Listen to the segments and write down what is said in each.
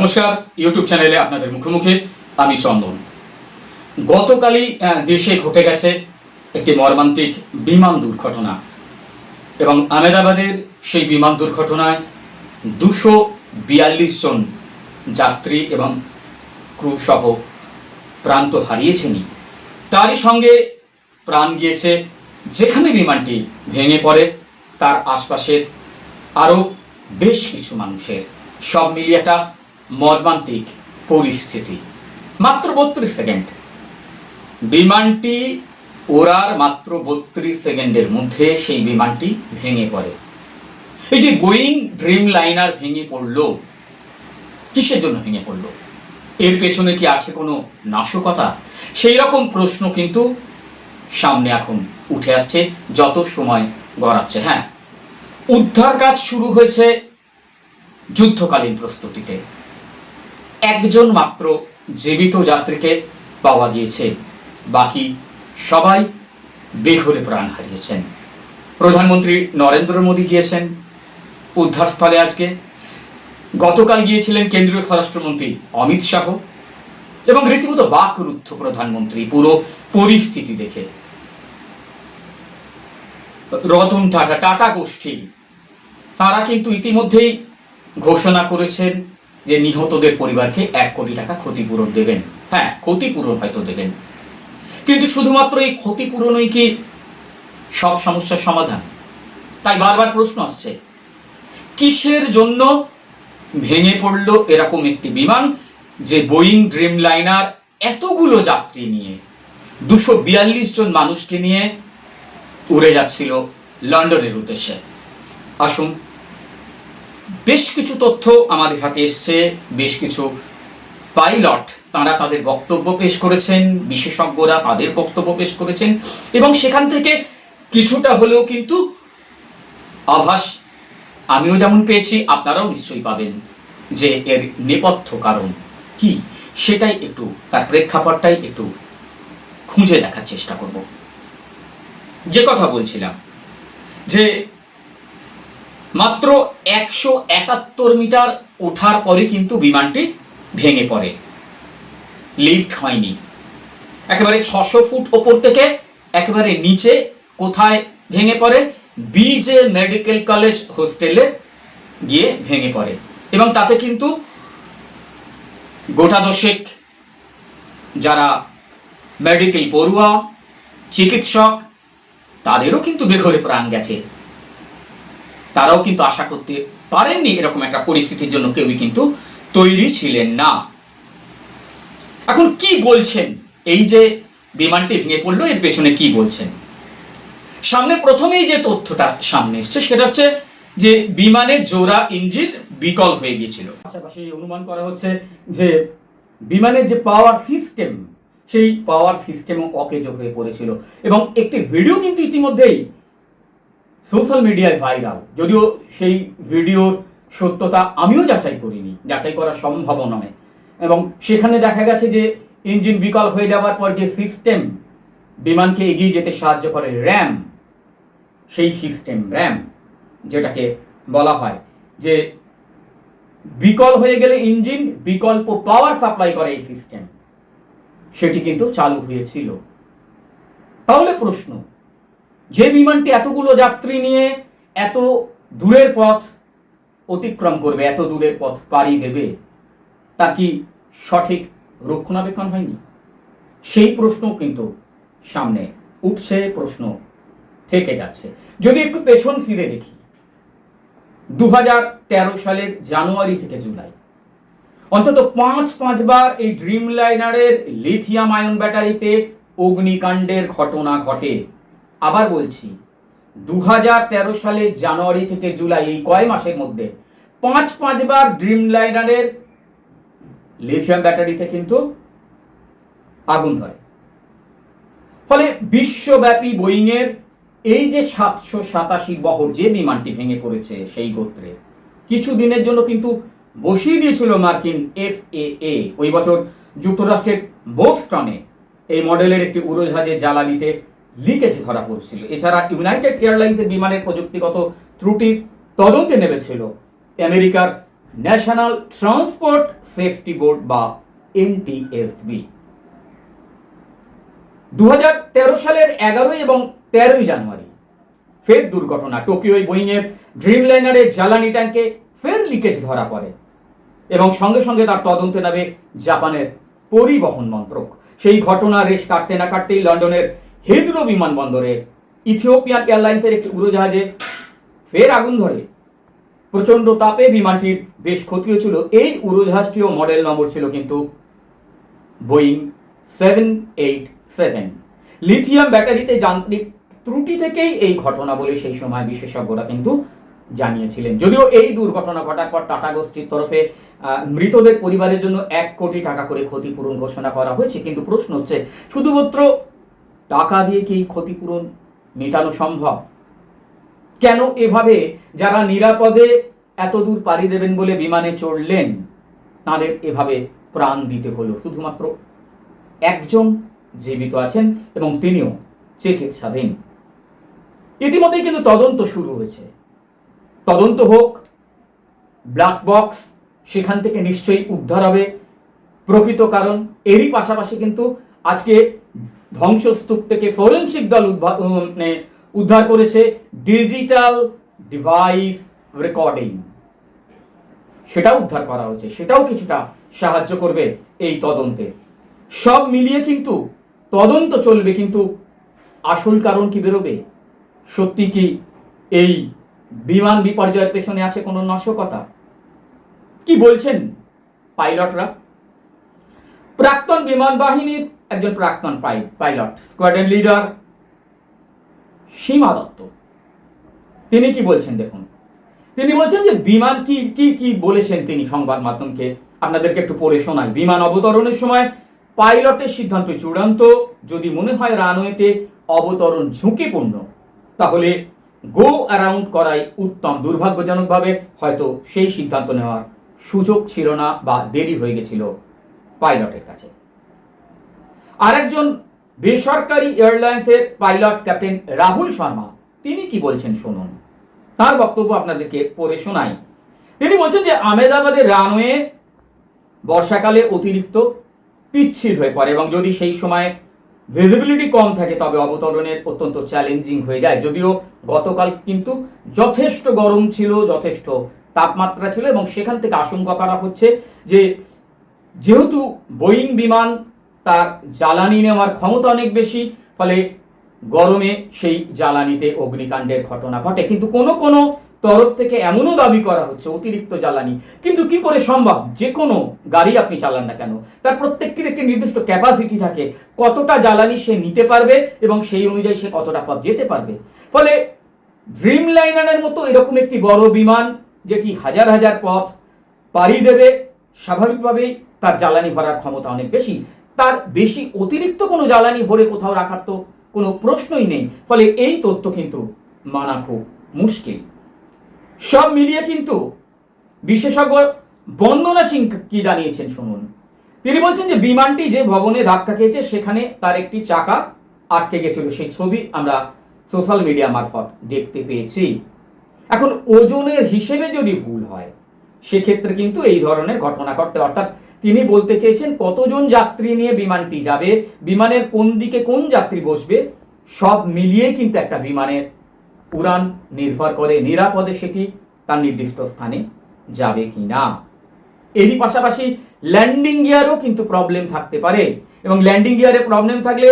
নমস্কার ইউটিউব চ্যানেলে আপনাদের মুখোমুখি। আমি চন্দন। গতকালই দেশে ঘটে গেছে একটি মর্মান্তিক বিমান দুর্ঘটনা এবং আহমেদাবাদের সেই বিমান দুর্ঘটনায় দুশো বিয়াল্লিশ জন যাত্রী এবং ক্রু সহ প্রাণ তো হারিয়েছেনই। তারই সঙ্গে প্রাণ গিয়েছে যেখানে বিমানটি ভেঙে পড়ে, তার আশপাশের আরও বেশ কিছু মানুষের। সব মিলিয়ে একটা মর্মান্তিক পরিস্থিতি মাত্র বত্রিশ সেকেন্ড বিমানটি ওড়ার মাত্র বত্রিশ সেকেন্ডের মধ্যে সেই বিমানটি ভেঙে পড়ে। এই যে বোয়িং ড্রিম লাইনার ভেঙে পড়ল, কিসের জন্য ভেঙে পড়ল? এর পেছনে কি আছে কোনো নাশকতা? সেই রকম প্রশ্ন কিন্তু সামনে এখন উঠে আসছে, যত সময় গড়াচ্ছে। হ্যাঁ উদ্ধার কাজ শুরু হয়েছে যুদ্ধকালীন প্রস্তুতিতে। একজন মাত্র জীবিত যাত্রীকে পাওয়া গিয়েছে। বাকি সবাই বেঘরে প্রাণ হারিয়েছেন। প্রধানমন্ত্রী নরেন্দ্র মোদী গিয়েছেন উদ্ধারস্থলে আজকে। গতকাল গিয়েছিলেন কেন্দ্রীয় স্বরাষ্ট্রমন্ত্রী অমিত শাহ এবং রীতিমতো বাকরুদ্ধ প্রধানমন্ত্রী পুরো পরিস্থিতি দেখে। রতন টাটা টাটা গোষ্ঠী, তারা কিন্তু ইতিমধ্যেই ঘোষণা করেছেন যে নিহতদের পরিবারকে এক কোটি টাকা ক্ষতিপূরণ দেবেন। হ্যাঁ ক্ষতিপূরণ হয়তো দেবেন। কিন্তু শুধুমাত্র এই ক্ষতিপূরণই কি সব সমস্যার সমাধান? তাই বারবার প্রশ্ন আসছে, কিসের জন্য ভেঙে পড়ল এরকম একটি বিমান যে বোয়িং ড্রিম লাইনার এতগুলো যাত্রী নিয়ে, দুশো বিয়াল্লিশ জন মানুষকে নিয়ে উড়ে যাচ্ছিল লন্ডনের উদ্দেশ্যে? আসুন বেশ কিছু তথ্য আমাদের হাতে এসছে, বেশ কিছু পাইলট, তারা তাদের বক্তব্য পেশ করেছেন, বিশেষজ্ঞরা তাদের বক্তব্য পেশ করেছেন এবং সেখান থেকে কিছুটা হলেও কিন্তু আভাস আমিও যেমন পেয়েছি, আপনারাও নিশ্চয়ই পাবেন যে এর নেপথ্য কারণ কি? সেটাই একটু, তার প্রেক্ষাপটটাই একটু খুঁজে দেখার চেষ্টা করব। যে কথা বলছিলাম, যে মাত্র একশো একাত্তর মিটার ওঠার পরে কিন্তু বিমানটি ভেঙে পড়ে। লিফট হয়নি। একেবারে ছশো ফুট ওপর থেকে একেবারে নিচে কোথায় ভেঙে পড়ে? বিজে মেডিকেল কলেজ হোস্টেলে গিয়ে ভেঙে পড়ে। এবং তাতে কিন্তু গোটা দশেক যারা মেডিকেল পড়ুয়া, চিকিৎসক, তাদেরও কিন্তু বেঘরে প্রাণ গেছে। তারাও কিন্তু আশা করতে পারেননি এরকম একটা পরিস্থিতির জন্য কেউই কিন্তু তৈরি ছিলেন না। এখন কি বলছেন? এই যে বিমানটি ভেঙে পড়ল, এর পেছনে কি বলছেন? সামনে প্রথমেই যে তথ্যটা সামনে এসছে, সেটা হচ্ছে যে বিমানের জোড়া ইঞ্জিন বিকল হয়ে গিয়েছিল। পাশাপাশি অনুমান করা হচ্ছে যে বিমানের যে পাওয়ার সিস্টেম, সেই পাওয়ার সিস্টেমও অকেজ হয়ে পড়েছিল। এবং একটি ভিডিও কিন্তু ইতিমধ্যেই সোশ্যাল মিডিয়ায় ভাইরাল। যদিও সেই ভিডিওর সত্যতা আমিও যাচাই করিনি, যাচাই করা সম্ভব নয়। এবং সেখানে দেখা গেছে যে ইঞ্জিন বিকল হয়ে যাওয়ার পর যে সিস্টেম বিমানকে এগিয়ে যেতে সাহায্য করে র্যাম, সেই সিস্টেম র্যাম, যেটাকে বলা হয়, যে বিকল হয়ে গেলে ইঞ্জিন, বিকল্প পাওয়ার সাপ্লাই করে এই সিস্টেম। সেটি কিন্তু চালু হয়েছিল। তাহলে প্রশ্ন যে বিমানটি এতগুলো যাত্রী নিয়ে এত দূরের পথ অতিক্রম করবে, এত দূরের পথ পাড়ি দেবে, তার কি সঠিক রক্ষণাবেক্ষণ হয়নি? সেই প্রশ্ন কিন্তু সামনে উঠছে, প্রশ্ন থেকে যাচ্ছে। যদি একটু পেছন ফিরে দেখি দু হাজার তেরো সালের জানুয়ারি থেকে জুলাই, অন্তত পাঁচ, পাঁচবার এই ড্রিম লাইনারের লিথিয়াম আয়ন ব্যাটারিতে অগ্নিকাণ্ডের ঘটনা ঘটে। আবার বলছি দু সালের জানুয়ারি থেকে জুলাই, এই কয় মাসের মধ্যে পাঁচ পাঁচবার ড্রিম লাইনারের লিথিয়াম ব্যাটারিতে কিন্তু আগুন ধরে। ফলে বিশ্বব্যাপী বোয়িংয়ের এই যে সাতশো সাতাশি বহর যে বিমানটি ভেঙে পড়েছে সেই গোত্রে, কিছু দিনের জন্য কিন্তু বসিয়ে দিয়েছিল মার্কিন এফ এ ওই বছর যুক্তরাষ্ট্রের বোস্টনে এই মডেলের একটি উড়োজাহাজের জ্বালানিতে লিকেজ ধরা পড়ছিল। এছাড়া ইউনাইটেড এয়ারলাইন্সের বিমানের প্রযুক্তিগত ত্রুটির তদন্তে নেমেছিল আমেরিকার ন্যাশনাল ট্রান্সপোর্ট সেফটি বোর্ড বা এনটিএসবি দুহাজার তেরো সালের এগারোই এবং তেরোই জানুয়ারি, ফের দুর্ঘটনা। টোকিওয় বোয়িংয়ের ড্রিমলাইনারের জ্বালানি ট্যাঙ্কে ফের লিকেজ ধরা পড়ে এবং সঙ্গে সঙ্গে তার তদন্তে নেবে জাপানের পরিবহন মন্ত্রক। সেই ঘটনা রেশ কাটতে না কাটতেই লন্ডনের হিদ্রো বিমানবন্দরে ইথিওপিয়ান এয়ারলাইন্সের একটি উড়োজাহাজে ফের আগুন ধরে। প্রচণ্ড তাপে বিমানটির বেশ ক্ষতি হয়েছিল। এই উড়োজাহাজটিও মডেল নম্বর ছিল কিন্তু Boeing seven eight seven lithium ব্যাটারিতে যান্ত্রিক ত্রুটি থেকেই এই ঘটনা বলে সেই সময় বিশেষজ্ঞরা কিন্তু জানিয়েছিলেন। যদিও এই দুর্ঘটনা ঘটার পর টাটা গোষ্ঠীর তরফে মৃতদের পরিবারের জন্য এক কোটি টাকা করে ক্ষতিপূরণ ঘোষণা করা হয়েছে। কিন্তু প্রশ্ন হচ্ছে, শুধুমাত্র টাকা দিয়ে কি ক্ষতিপূরণ মেটানো সম্ভব? কেন এভাবে যারা নিরাপদে এত দূর পাড়ি দেবেন বলে বিমানে চড়লেন, তাদের এভাবে প্রাণ দিতে হলো? শুধুমাত্র একজন জীবিত আছেন এবং তিনিও চিকিৎসাধীন ইতিমধ্যেই কিন্তু তদন্ত শুরু হয়েছে। তদন্ত হোক ব্ল্যাক বক্স সেখান থেকে নিশ্চয়ই উদ্ধার হবে। প্রকৃত কারণ এরই পাশাপাশি কিন্তু আজকে ধ্বংসস্তূপ থেকে ফরেন্সিক দল মানে উদ্ধার করেছে ডিজিটাল ডিভাইস রেকর্ডিং। সেটা উদ্ধার করা হয়েছে। সেটাও কিছুটা সাহায্য করবে এই তদন্তে। সব মিলিয়ে কিন্তু তদন্ত চলবে, কিন্তু আসল কারণ কি বেরোবে? সত্যি কি এই বিমান বিপর্যয়ের পেছনে আছে কোনো নাশকতা? কি বলছেন পাইলটরা? প্রাক্তন বিমান বাহিনীর একজন প্রাক্তন পাই- pilot squadron leader Seema Dutta. তিনি কি বলছেন দেখুন? তিনি বলছেন যে বিমান কি কি কি বলেছেন তিনি সংবাদ মাধ্যমকে? আপনাদেরকে একটু পড়ে শোনাই। বিমান অবতরণের সময় পাইলটের সিদ্ধান্ত চূড়ান্ত। যদি মনে হয় রানওয়েতে অবতরণ ঝুঁকিপূর্ণ, তাহলে গো অ্যারাউন্ড করাই উত্তম। দুর্ভাগ্যজনকভাবে হয়তো সেই সিদ্ধান্ত নেওয়ার সুযোগ ছিল না বা দেরি হয়ে গেছিল পাইলটের কাছে। আরেকজন বেসরকারি এয়ারলাইন্সের পাইলট ক্যাপ্টেন রাহুল শর্মা, তিনি কি বলছেন শুনুন। তার বক্তব্য আপনাদেরকে পড়ে শোনাই। তিনি বলছেন যে, আহমেদাবাদের রানওয়ে বর্ষাকালে অতিরিক্ত পিচ্ছিল হয়ে পড়ে এবং যদি সেই সময় ভিজিবিলিটি কম থাকে, তবে অবতরণের অত্যন্ত চ্যালেঞ্জিং হয়ে যায়। যদিও গতকাল কিন্তু যথেষ্ট গরম ছিল, যথেষ্ট তাপমাত্রা ছিল এবং সেখান থেকে আশঙ্কা করা হচ্ছে যে, যেহেতু বোয়িং বিমান তার জ্বালানি নেওয়ার ক্ষমতা অনেক বেশি, ফলে গরমে সেই জ্বালানিতে অগ্নিকাণ্ডের ঘটনা ঘটে। কিন্তু কোনো কোনো তরফ থেকে এমনও দাবি করা হচ্ছে, অতিরিক্ত জ্বালানি। কিন্তু কি করে সম্ভব? যে কোনো গাড়ি আপনি চালান না কেন? তার প্রত্যেকটির একটি নির্দিষ্ট ক্যাপাসিটি থাকে, কতটা জ্বালানি সে নিতে পারবে এবং সেই অনুযায়ী সে কতটা পথ যেতে পারবে। ফলে ড্রিম লাইনারের মতো এরকম একটি বড় বিমান, যেটি হাজার হাজার পথ পাড়ি দেবে, স্বাভাবিকভাবেই তার জ্বালানি ভরার ক্ষমতা অনেক বেশি। তার বেশি অতিরিক্ত কোনো জ্বালানি ভরে কোথাও রাখার তো কোনো প্রশ্নই নেই। ফলে এই তথ্য কিন্তু মানা খুব মুশকিল। সব মিলিয়ে কিন্তু বিশেষজ্ঞ বন্দনা সিং কি জানিয়েছেন শুনুন। তিনি বলছেন যে বিমানটি যে ভবনে ধাক্কা খেয়েছে, সেখানে তার একটি চাকা আটকে গেছিল। সেই ছবি আমরা সোশ্যাল মিডিয়া মারফত দেখতে পেয়েছি। এখন ওজনের হিসেবে যদি ভুল হয়, সেক্ষেত্রে কিন্তু এই ধরনের ঘটনা ঘটতে অর্থাৎ তিনি বলতে চেয়েছেন, কতজন যাত্রী নিয়ে বিমানটি যাবে? বিমানের কোন দিকে কোন যাত্রী বসবে? সব মিলিয়ে কিন্তু একটা বিমানের উড়ান নির্ভর করে নিরাপদে সেটি তার নির্দিষ্ট স্থানে যাবে কি না এরই পাশাপাশি ল্যান্ডিং গিয়ারও কিন্তু প্রবলেম থাকতে পারে এবং ল্যান্ডিং গিয়ারে প্রবলেম থাকলে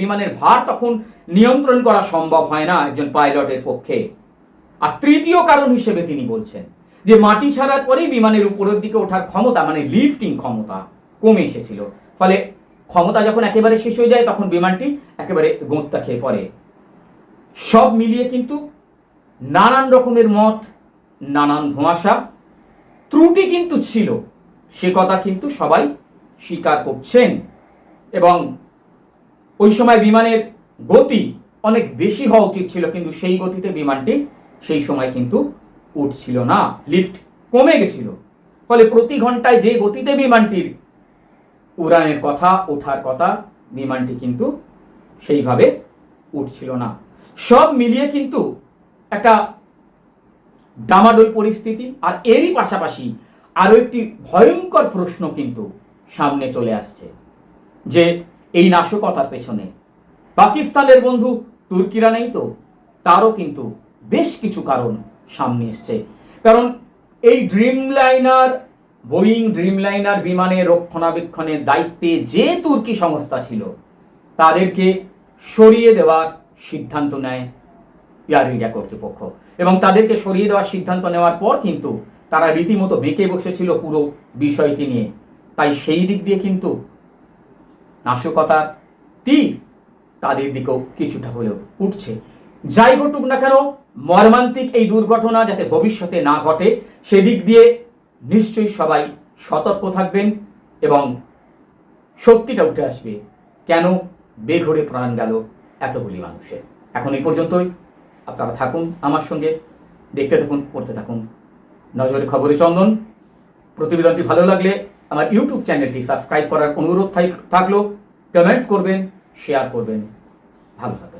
বিমানের ভার তখন নিয়ন্ত্রণ করা সম্ভব হয় না একজন পাইলটের পক্ষে। আর তৃতীয় কারণ হিসেবে তিনি বলছেন যে মাটি ছাড়ার পরেই বিমানের উপরের দিকে ওঠার ক্ষমতা মানে লিফটিং ক্ষমতা কমে এসেছিল। ফলে ক্ষমতা যখন একেবারে শেষ হয়ে যায়, তখন বিমানটি একেবারে গোঁত্তা খেয়ে পড়ে। সব মিলিয়ে কিন্তু নানান রকমের মত, নানান ধোঁয়াশা ত্রুটি কিন্তু ছিল। সে কথা কিন্তু সবাই স্বীকার করছেন। এবং ওই সময় বিমানের গতি অনেক বেশি হওয়া উচিত ছিল, কিন্তু সেই গতিতে বিমানটি সেই সময় কিন্তু উঠছিল না লিফট কমে গেছিল। ফলে প্রতি ঘন্টায় যে গতিতে বিমানটির উড়ানের কথা, ওঠার কথা, বিমানটি কিন্তু সেইভাবে উঠছিল না। সব মিলিয়ে কিন্তু একটা ডামাডোল পরিস্থিতি, আর এরই পাশাপাশি আরও একটি ভয়ঙ্কর প্রশ্ন কিন্তু সামনে চলে আসছে, যে এই নাশকতার পেছনে পাকিস্তানের বন্ধু তুর্কিরা নেই তো? তারও কিন্তু বেশ কিছু কারণ। সামনে এসছে। কারণ এই Dreamliner Boeing Dreamliner বিমানের রক্ষণাবেক্ষণের দায়িত্বে যে তুর্কি সংস্থা ছিল, তাদেরকে সরিয়ে দেওয়ার সিদ্ধান্ত নেয় এয়ার ইন্ডিয়া কর্তৃপক্ষ। এবং তাদেরকে সরিয়ে দেওয়ার সিদ্ধান্ত নেওয়ার পর কিন্তু তারা রীতিমতো বেঁকে বসেছিল পুরো বিষয়টি নিয়ে। তাই সেই দিক দিয়ে কিন্তু নাশকতার তীর তাদের দিকেও কিছুটা হলেও উঠছে। যাই ঘটুক না কেন, মর্মান্তিক এই দুর্ঘটনা যাতে ভবিষ্যতে না ঘটে, সেদিক দিয়ে নিশ্চয়ই সবাই সতর্ক থাকবেন এবং সত্যিটা উঠে আসবে। কেন বেঘরে প্রাণ গেল এতগুলি মানুষের? এখন এই পর্যন্তই। আপনারা থাকুন আমার সঙ্গে, দেখতে থাকুন, পড়তে থাকুন। নজরে খবরে চন্দন। প্রতিবেদনটি ভালো লাগলে আমার ইউটিউব চ্যানেলটি সাবস্ক্রাইব করার অনুরোধ থাক- থাকল। কমেন্টস করবেন, শেয়ার করবেন। ভালো থাকবেন